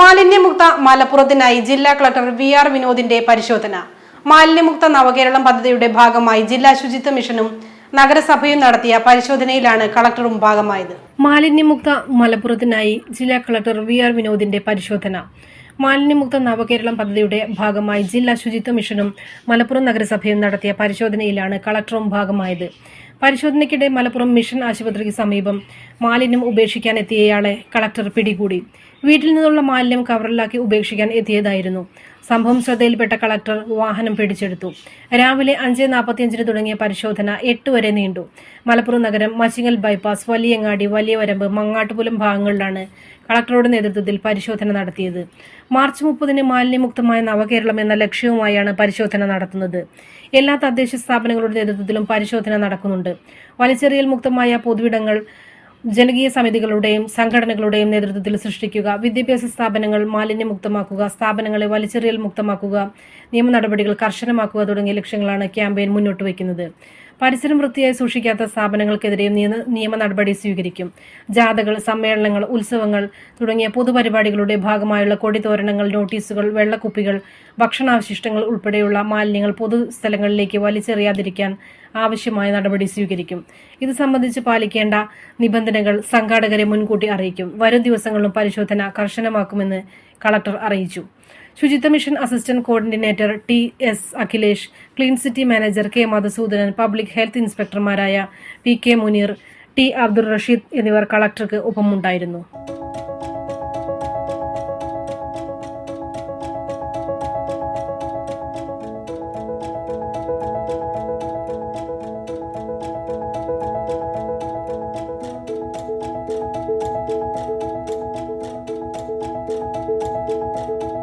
മാലിന്യമുക്ത മലപ്പുറത്തിനായി ജില്ലാ collector V R വിനോദിന്റെ പരിശോധന. മാലിന്യമുക്ത നവകേരളം പദ്ധതിയുടെ ഭാഗമായി ജില്ലാ ശുചിത്വ മിഷനും നഗരസഭയും നടത്തിയ പരിശോധനയിലാണ് കളക്ടറും ഭാഗമായത്. മാലിന്യമുക്ത മലപ്പുറത്തിനായി ജില്ലാ കളക്ടർ വി ആർ വിനോദിന്റെ പരിശോധന. മാലിന്യമുക്ത നവകേരളം പദ്ധതിയുടെ ഭാഗമായി ജില്ലാ ശുചിത്വ മിഷനും മലപ്പുറം നഗരസഭയും നടത്തിയ പരിശോധനയിലാണ് കളക്ടറും ഭാഗമായത്. പരിശോധനയ്ക്കിടെ മലപ്പുറം മിഷൻ ആശുപത്രിക്ക് സമീപം മാലിന്യം ഉപേക്ഷിക്കാൻ എത്തിയയാളെ കളക്ടർ പിടികൂടി. വീട്ടിൽ നിന്നുള്ള മാലിന്യം കവറിലാക്കി ഉപേക്ഷിക്കാൻ എത്തിയതായിരുന്നു. സംഭവം ശ്രദ്ധയിൽപ്പെട്ട കളക്ടർ വാഹനം പിടിച്ചെടുത്തു. രാവിലെ അഞ്ച് നാൽപ്പത്തിയഞ്ചിന് തുടങ്ങിയ പരിശോധന എട്ട് വരെ നീണ്ടു. മലപ്പുറം നഗരം മച്ചിങ്ങൽ ബൈപ്പാസ് വലിയങ്ങാടി വലിയവരമ്പ് മങ്ങാട്ടുപുലം ഭാഗങ്ങളിലാണ് കളക്ടറുടെ നേതൃത്വത്തിൽ പരിശോധന നടത്തിയത്. മാർച്ച് മുപ്പതിന് മാലിന്യമുക്തമായ നവകേരളം എന്ന ലക്ഷ്യവുമായാണ് പരിശോധന നടത്തുന്നത്. എല്ലാ തദ്ദേശ സ്ഥാപനങ്ങളുടെ നേതൃത്വത്തിലും പരിശോധന നടക്കുന്നുണ്ട്. വലിച്ചെറിയൽ മുക്തമായ പൊതുവിടങ്ങൾ ജനകീയ സമിതികളുടെയും സംഘടനകളുടെയും നേതൃത്വത്തിൽ സൃഷ്ടിക്കുക വിദ്യാഭ്യാസ സ്ഥാപനങ്ങൾ മാലിന്യമുക്തമാക്കുക സ്ഥാപനങ്ങളെ വലിച്ചെറിയൽ മുക്തമാക്കുക നിയമ നടപടികൾ കർശനമാക്കുക തുടങ്ങിയ ലക്ഷ്യങ്ങളാണ് ക്യാമ്പയിൻ മുന്നോട്ട് വയ്ക്കുന്നത്. പരിസരം വൃത്തിയായി സൂക്ഷിക്കാത്ത സ്ഥാപനങ്ങൾക്കെതിരെയും നിയ- നിയമ നടപടി സ്വീകരിക്കും. ജാഥകൾ സമ്മേളനങ്ങൾ ഉത്സവങ്ങൾ തുടങ്ങിയ പൊതുപരിപാടികളുടെ ഭാഗമായുള്ള കൊടിതോരണങ്ങൾ നോട്ടീസുകൾ വെള്ളക്കുപ്പികൾ ഭക്ഷണാവശിഷ്ടങ്ങൾ ഉൾപ്പെടെയുള്ള മാലിന്യങ്ങൾ പൊതുസ്ഥലങ്ങളിലേക്ക് വലിച്ചെറിയാതിരിക്കാൻ ആവശ്യമായ നടപടി സ്വീകരിക്കും. ഇത് സംബന്ധിച്ച് പാലിക്കേണ്ട നിബന്ധനകൾ സംഘാടകരെ മുൻകൂട്ടി അറിയിക്കും. വരും ദിവസങ്ങളിലും പരിശോധന കർശനമാക്കുമെന്ന് കളക്ടർ അറിയിച്ചു. Suchitwa mission assistant coordinator T S Akhilesh clean city manager K Madhusoodanan public health ഇൻസ്പെക്ടർമാരായ P K Muneer T Abdul Rasheed എന്നിവർ കളക്ടർക്ക് ഒപ്പമുണ്ടായിരുന്നു.